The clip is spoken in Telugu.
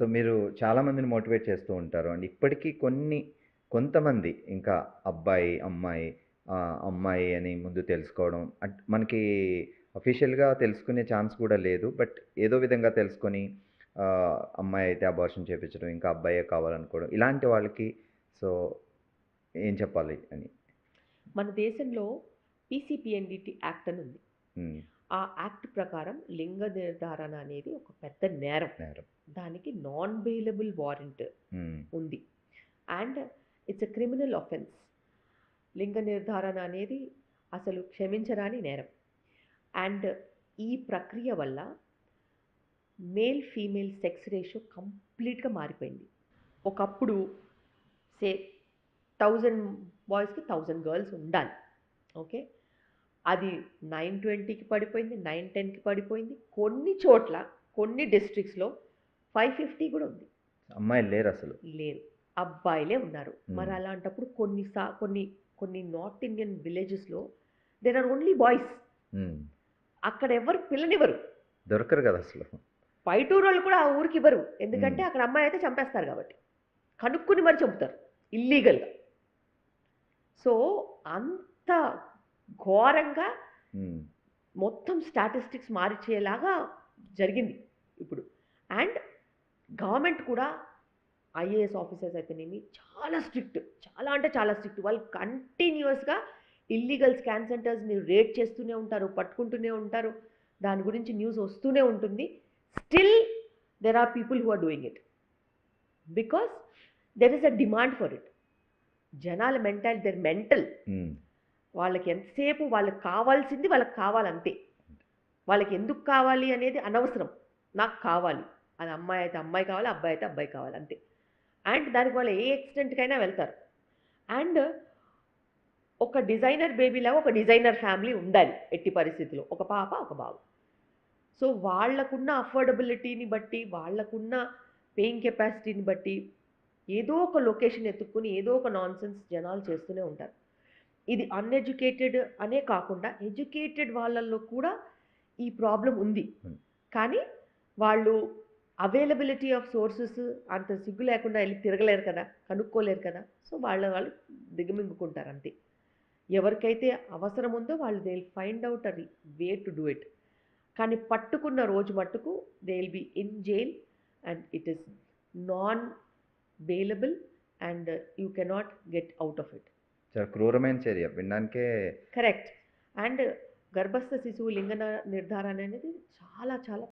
సో మీరు చాలా మందిని మోటివేట్ చేస్తూ ఉంటారు. అండ్ ఇప్పటికీ కొన్ని కొంతమంది ఇంకా అబ్బాయి అమ్మాయి అమ్మాయి అని ముందు తెలుసుకోవడం అట్ మనకి అఫీషియల్గా తెలుసుకునే ఛాన్స్ కూడా లేదు. బట్ ఏదో విధంగా తెలుసుకొని అమ్మాయి అయితే అబార్షన్ చేయించడం ఇంకా అబ్బాయే కావాలనుకోవడం ఇలాంటి వాళ్ళకి సో ఏం చెప్పాలి అని? మన దేశంలో పీసీపీఎన్డిటి యాక్ట్ అని ఉంది. ఆ యాక్ట్ ప్రకారం లింగ నిర్ధారణ అనేది ఒక పెద్ద నేరం. నేరం. దానికి నాన్ బెయిలబుల్ వారెంట్ ఉంది. And it's a criminal offence లింగ నిర్ధారణ అనేది అసలు క్షమించరాని నేరం. అండ్ ఈ ప్రక్రియ వల్ల మేల్ ఫీమేల్ సెక్స్ రేషియో కంప్లీట్గా మారిపోయింది. ఒకప్పుడు సే థౌజండ్ బాయ్స్కి థౌజండ్ గర్ల్స్ ఉండాలి. ఓకే? అది నైన్ ట్వంటీకి పడిపోయింది నైన్ టెన్కి పడిపోయింది. కొన్ని చోట్ల కొన్ని డిస్ట్రిక్ట్స్లో ఫైవ్ ఫిఫ్టీ కూడా ఉంది. అమ్మాయిలు లేరు అసలు. లేరు. అబ్బాయిలే ఉన్నారు. మరి. అలాంటప్పుడు కొన్ని సా కొన్ని కొన్ని నార్త్ ఇండియన్ విలేజెస్లో దెర్ ఆర్ ఓన్లీ బాయ్స్ అక్కడ ఎవరు పిల్లనివ్వరు. దొరకరు కదా అసలు. పైటూరు వాళ్ళు కూడా ఆ ఊరికి ఇవ్వరు. ఎందుకంటే. అక్కడ అమ్మాయి అయితే చంపేస్తారు కాబట్టి. కనుక్కుని మరి చంపుతారు ఇల్లీగల్గా సో అంత ఘోరంగా ఉమ్, మొత్తం స్టాటిస్టిక్స్ మారిచేలాగా జరిగింది ఇప్పుడు. అండ్ గవర్నమెంట్ కూడా ఐఏఎస్ ఆఫీసర్స్ అయితేనేమి చాలా స్ట్రిక్ట్ చాలా అంటే చాలా స్ట్రిక్ట్ వాళ్ళు కంటిన్యూస్గా ఇల్లీగల్ స్కాన్ సెంటర్స్ని రేట్ చేస్తూనే ఉంటారు పట్టుకుంటూనే ఉంటారు. దాని గురించి న్యూస్ వస్తూనే ఉంటుంది. Still there are people who are doing it because there is a demand for it జనాల మెంటల్ దెర్ మెంటల్ వాళ్ళకి ఎంతసేపు వాళ్ళకి కావాల్సింది వాళ్ళకి కావాలంతే. వాళ్ళకి ఎందుకు కావాలి అనేది అనవసరం. నాకు కావాలి. అది అమ్మాయి అయితే అమ్మాయి కావాలి అబ్బాయి అయితే అబ్బాయి కావాలి అంతే. అండ్ దానికి వాళ్ళు ఏ ఎక్స్టెంట్కైనా వెళ్తారు. అండ్ ఒక డిజైనర్ బేబీలాగా ఒక డిజైనర్ ఫ్యామిలీ ఉండాలి ఎట్టి పరిస్థితిలో. ఒక పాప ఒక బాబు. సో వాళ్ళకున్న అఫోర్డబిలిటీని బట్టి వాళ్ళకున్న పేయింగ్ కెపాసిటీని బట్టి ఏదో ఒక లొకేషన్ ఎత్తుక్కుని ఏదో ఒక నాన్సెన్స్ జనాలు చేస్తూనే ఉంటారు. ఇది అన్ఎడ్యుకేటెడ్ అనే కాకుండా ఎడ్యుకేటెడ్ వాళ్ళల్లో కూడా ఈ ప్రాబ్లం ఉంది. Hmm. కానీ వాళ్ళు అవైలబిలిటీ ఆఫ్ సోర్సెస్ అంత సిగ్గు లేకుండా వెళ్ళి తిరగలేరు కదా కనుక్కోలేరు కదా సో వాళ్ళ వాళ్ళు దిగమింగుకుంటారు అంతే. ఎవరికైతే అవసరం ఉందో వాళ్ళు they will find out a way to do it కానీ పట్టుకున్న రోజు మట్టుకు they will be in jail and it is non bailable and you cannot get out of it చాలా క్రూరమైన చర్య. వినడానికే కరెక్ట్. అండ్ గర్భస్థ శిశువు లింగ నిర్ధారణ అనేది చాలా చాలా